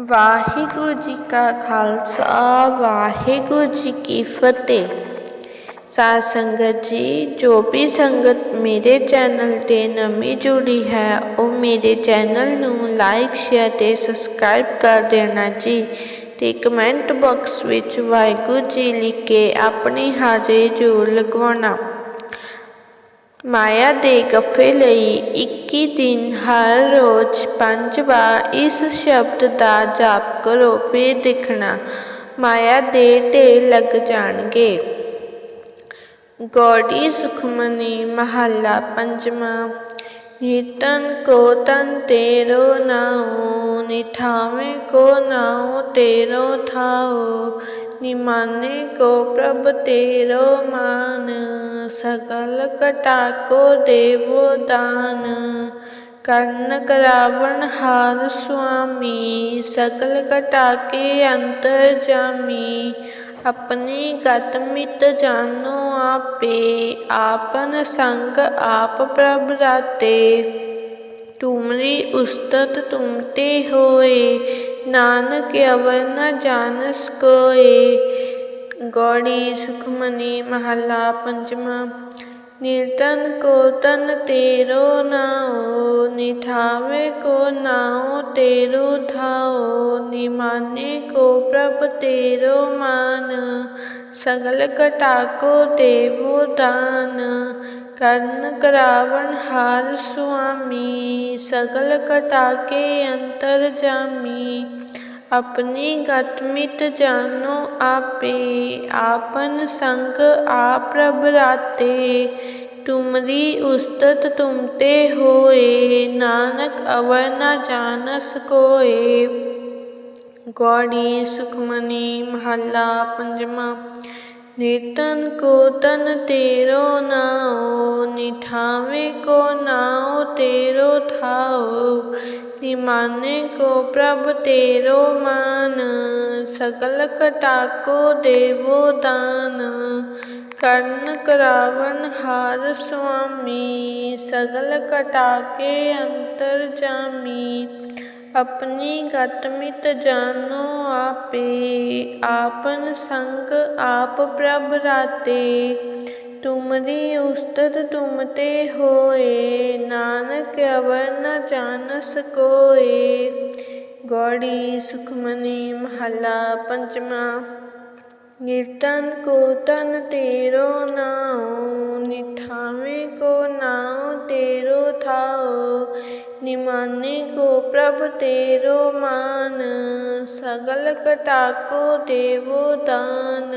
ਵਾਹਿਗੁਰੂ ਜੀ ਕਾ ਖਾਲਸਾ, ਵਾਹਿਗੁਰੂ ਜੀ ਕੀ ਫਤਿਹ। ਸਾਧ ਸੰਗਤ ਜੀ, ਜੋ ਵੀ ਸੰਗਤ ਮੇਰੇ ਚੈਨਲ ਤੇ ਨਵੀਂ ਜੁੜੀ ਹੈ, ਉਹ ਮੇਰੇ ਚੈਨਲ ਨੂੰ ਲਾਈਕ, ਸ਼ੇਅਰ ਤੇ ਸਬਸਕ੍ਰਾਈਬ ਕਰ ਦੇਣਾ ਜੀ ਤੇ ਕਮੈਂਟ ਬਾਕਸ ਵਿੱਚ ਵਾਹਿਗੁਰੂ ਜੀ ਲਿਖ ਕੇ ਆਪਣੀ ਹਾਜ਼ਰੀ ਜ਼ਰੂਰ ਲਗਵਾਉਣਾ। ਮਾਇਆ ਦੇ ਗੱਫੇ ਲਈ 21 ਦਿਨ ਹਰ ਰੋਜ਼ ਪੰਜ ਵਾਰ ਇਸ ਸ਼ਬਦ ਦਾ ਜਾਪ ਕਰੋ, ਫਿਰ ਦੇਖਣਾ। ਮਾਇਆ ਦੇ ਢੇਰ ਲੱਗ ਜਾਣਗੇ। ਗੌੜੀ ਸੁਖਮਨੀ ਮਹੱਲਾ ਪੰਜਵਾਂ। नितन को तन तेरो नाओ निथाम को नाओ, तेरो थाओ। निमाने को प्रभ तेरो मान, सकल कटाको देवो दान। कर्ण करावण हार स्वामी, सकल कटाके अंतर जामी। ਅੰਤਰ ਜਾਮੀ ਆਪਣੀ ਗਤ ਮਿਤ ਜਾਨੋ ਆਪੇ ਆਪਨ ਸੰਗ ਆਪ ਪ੍ਰਭ ਰਾਤੇ ਤੁਮਰੀ ਉਸਤਤ ਤੁਮ ਤੇ ਹੋਏ ਨਾਨਕ ਅਵਰ ਨ ਜਾਣਸ ਕੋਏ ਗੋੜੀ निर्तन को तन तेरो नाओ, निठावे को नाओ, तेरो धाओ, निमाने को प्रभ तेरो मान। सगल कटाको देवो दान, कर्ण करावण हार स्वामी सगल कटाके अंतर जामी। अपनी गतमित जानो, आपे, आपन संग आप प्रभराते तुमरी उस्तत तुमते होए, नानक अवर न जानस कोए। गौड़ी, सुखमनी महला पंजमा नितन को तन तेरो नाओ, निठावे को नाओ, तेरो थाओ निमाने को प्रभ तेरो मान, सकल कटाको देवो दान। कर्ण करावन हार स्वामी, सकल कटाके अंतर जामी। ਆਪਣੀ ਗਤ ਮਿਤ ਜਾਨੋ ਆਪੇ, ਆਪਨ ਸੰਗ ਆਪ ਪ੍ਰਭ ਰਾਤੇ। ਤੁਮਰੀ ਉਸਤਤ ਤੁਮ ਤੇ ਹੋਏ, ਨਾਨਕ ਅਵਰ ਨ ਜਾਣਸ ਕੋਏ ਗੌੜੀ ਸੁਖਮਨੀ ਮਹਲਾ ਪੰਚਮਾ कीर्तन को तन तेरो नाओ निथावे को नाओ तेरो थाओ, निमाने को प्रभ तेरो मान, सगल कटाको देवो दान।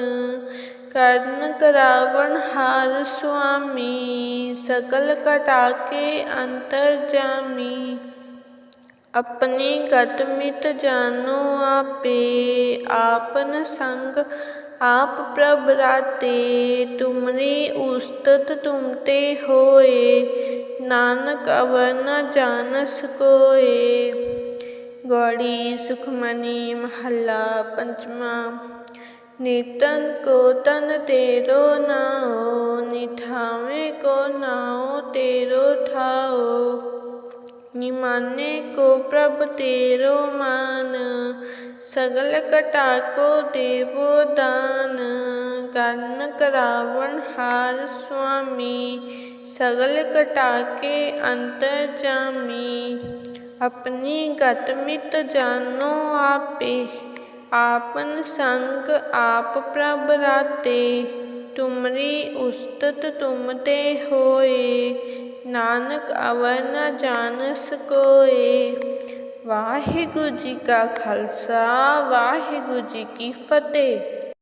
कर्ण करावण हार स्वामी सकल कटाके अंतर जामी। अपने कटमित जानो आपे, आपन संग आप प्रभ राते तुमरे उस्तत तुमते होए, नानक अवर न जानस कोए। गौरी सुखमणि महला पंचमा, नितन को तन तेरो नाओ, निठावे को नाओ तेरो थाओ निमाने को प्रभ तेरो मान सगल कटाको देवो दान ਕਰਨ ਕਰਾਵਣ ਹਾਰ ਸੁਆਮੀ, ਸਗਲ ਕਟਾਕੇ ਅੰਤਰ ਜਾਮੀ। ਆਪਣੀ ਗਤ ਮਿਤ ਜਾਨੋ ਆਪੇ, ਆਪਨ ਸੰਗ ਆਪ ਪ੍ਰਭ ਰਾਤੇ। ਤੁਮਰੀ ਉਸਤਤ ਤੁਮ ਤੇ ਹੋਏ ਨਾਨਕ ਅਵਰ ਨ ਜਾਣਸ ਕੋਏ। ਵਾਹਿਗੁਰੂ ਜੀ ਕਾ ਖਾਲਸਾ ਵਾਹਿਗੁਰੂ ਜੀ ਕੀ ਫਤਿਹ।